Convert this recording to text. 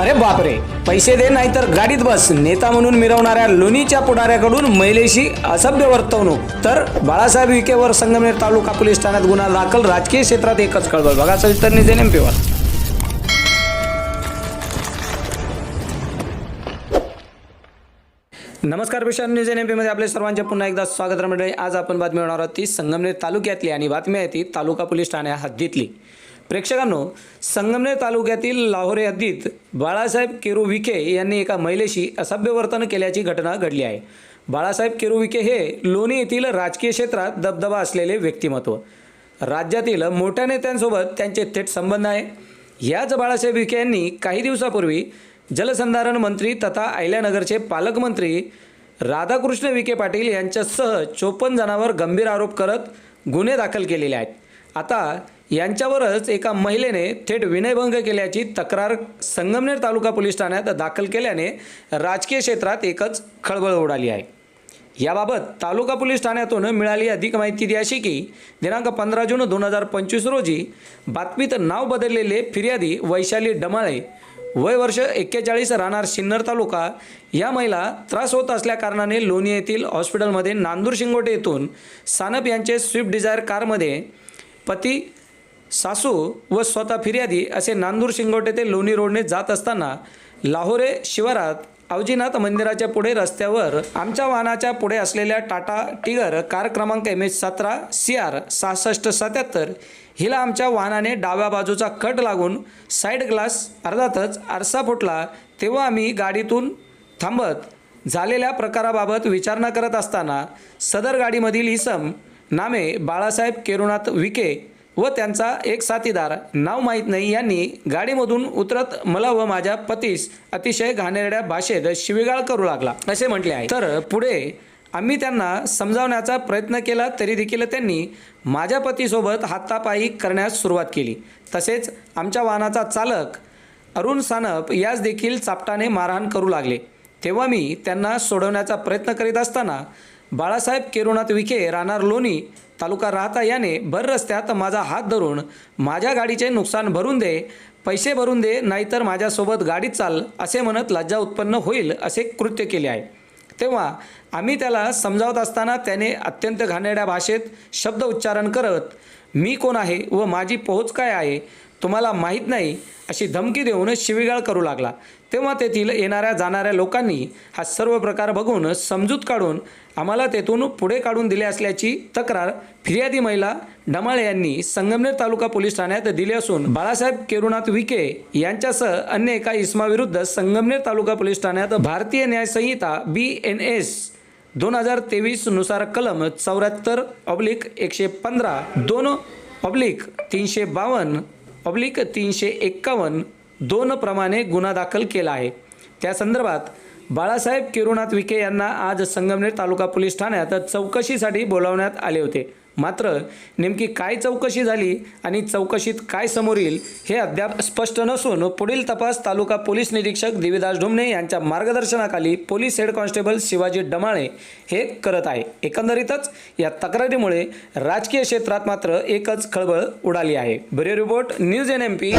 अरे बापरे पैसे दे नाहीतर गाडीत बस. नेता म्हणून मिरवणाऱ्या लोणीच्या पुढाऱ्याकडून महिलेशी असभ्य वर्तवणूक. तर बाळासाहेब विखेवर संगमनेर तालुका पोलीस ठाण्यात गुन्हा दाखल. राजकीय क्षेत्रात एकच कळवळ. बघा सविस्तर निधी नेमपेवर नमस्कार विशाल न्यूज एन एमपीमध्ये आपले सर्वांचे पुन्हा एकदा स्वागत मंडळी आज आपण बातमी होणार आहोत ती संगमनेर तालुक्यातली आणि बातमी आहे ती तालुका पोलीस ठाण्या हद्दीतली. प्रेक्षकांनो संगमनेर तालुक्यातील लाहोरे हद्दीत बाळासाहेब केरू विखे यांनी एका महिलेशी असभ्य वर्तन केल्याची घटना घडली आहे. बाळासाहेब केरू विखे हे लोणी येथील राजकीय क्षेत्रात दबदबा असलेले व्यक्तिमत्व. राज्यातील मोठ्या नेत्यांसोबत त्यांचे थेट संबंध आहे. याच बाळासाहेब विखे यांनी काही दिवसापूर्वी जलसंधारण मंत्री तथा अहिल्यानगरचे पालकमंत्री राधाकृष्ण विखे पाटील यांच्यासह चोपन्न जणांवर गंभीर आरोप करत गुन्हे दाखल केलेले आहेत. आता यांच्यावरच एका महिलेने थेट विनयभंग केल्याची तक्रार संगमनेर तालुका पोलीस ठाण्यात दाखल केल्याने राजकीय क्षेत्रात एकच खळबळ उडाली आहे. याबाबत तालुका पोलीस ठाण्यातून मिळाली अधिक माहिती ती अशी की दिनांक पंधरा जून दोन हजार पंचवीस रोजी बातमीत नाव बदललेले फिर्यादी वैशाली डमाळे वय वर्ष एक्केचाळीस राहणार सिन्नर तालुका या महिला त्रास होत असल्याकारणाने लोणी येथील हॉस्पिटलमध्ये नांदूर शिंगोटे येथून सानप यांचे स्विफ्ट डिझायर कारमध्ये पती सासू व स्वतः फिर्यादी असे नांदूर शिंगोटे ते लोणी रोडने जात असताना लाहोरे शिवारात अवजीनाथ मंदिराच्या पुढे रस्त्यावर आमच्या वाहनाच्या पुढे असलेल्या टाटा टिगर कार क्रमांक एम एच सतरा सी आर सहासष्ट सत्याहत्तर हिला आमच्या वाहनाने डाव्या बाजूचा कट लागून साईड ग्लास अर्धातच आरसा फुटला तेव्हा आम्ही गाडीतून थांबत झालेल्या प्रकाराबाबत विचारणा करत असताना सदर गाडीमधील इसम नामे बाळासाहेब केरुनाथ विखे व त्यांचा एक साथीदार. नाव माहीत नाही यांनी गाडीमधून उतरत मला व माझ्या पतीस अतिशय घाणेरड्या भाषेत शिवीगाळ करू लागला. असे म्हटले आहे. तर पुढे आम्ही त्यांना समजावण्याचा प्रयत्न केला तरी देखील त्यांनी माझ्या पतीसोबत हातापायी करण्यास सुरुवात केली. तसेच आमच्या वाहनाचा चालक अरुण सानप यास देखील चापटाने मारहाण करू लागले. तेव्हा मी त्यांना सोडवण्याचा प्रयत्न करीत असताना बाळासाहेब केरुनाथ विखे राहणार लोणी तालुका राहता याने भर रस्त्यात माझा हात धरून माझ्या गाडीचे नुकसान भरून दे पैसे भरून दे नाहीतर माझ्यासोबत गाडीत चाल असे म्हणत लज्जा उत्पन्न होईल असे कृत्य केले आहे. तेव्हा आम्ही त्याला समजावत असताना त्याने अत्यंत घाणेरड्या भाषेत शब्द उच्चारण करत मी कोण आहे व माझी पोहोच काय आहे? तुम्हाला माहीत नाही अशी धमकी देऊन शिवीगाळ करू लागला. तेव्हा तेथील येणाऱ्या जाणाऱ्या लोकांनी हा सर्व प्रकार बघून समजूत काढून आम्हाला तेथून पुढे काढून दिले असल्याची तक्रार फिर्यादी महिला डमाळे यांनी संगमनेर तालुका पोलीस ठाण्यात दिली असून बाळासाहेब केरुनाथ विखे यांच्यासह अन्य एका इसमाविरुद्ध संगमनेर तालुका पोलीस ठाण्यात भारतीय न्याय संहिता बी एन एस दोन हजार तेवीसनुसार कलम चौऱ्याहत्तर ऑब्लिक एकशे पंधरा दोन ऑब्लिक तीनशे बावन्न पब्लिक तीनशे एक्कावन्न दोन प्रमाणे गुन्हा दाखल केला आहे. त्या संदर्भात बाळासाहेब किरुनाथ विखे यांना आज संगमनेर तालुका पोलीस ठाण्यात चौकशीसाठी बोलावण्यात आले होते. मात्र नेमकी काय चौकशी झाली आणि चौकशीत काय समोर येईल हे अद्याप स्पष्ट नसून पुढील तपास तालुका पोलीस निरीक्षक देवीदास ढुमणे यांच्या मार्गदर्शनाखाली police head constable Shivaji Damale हे करत आहे. एकंदरीतच या तक्रारीमुळे राजकीय क्षेत्रात मात्र एकच खळबळ उडाली आहे. Bureau report news N M P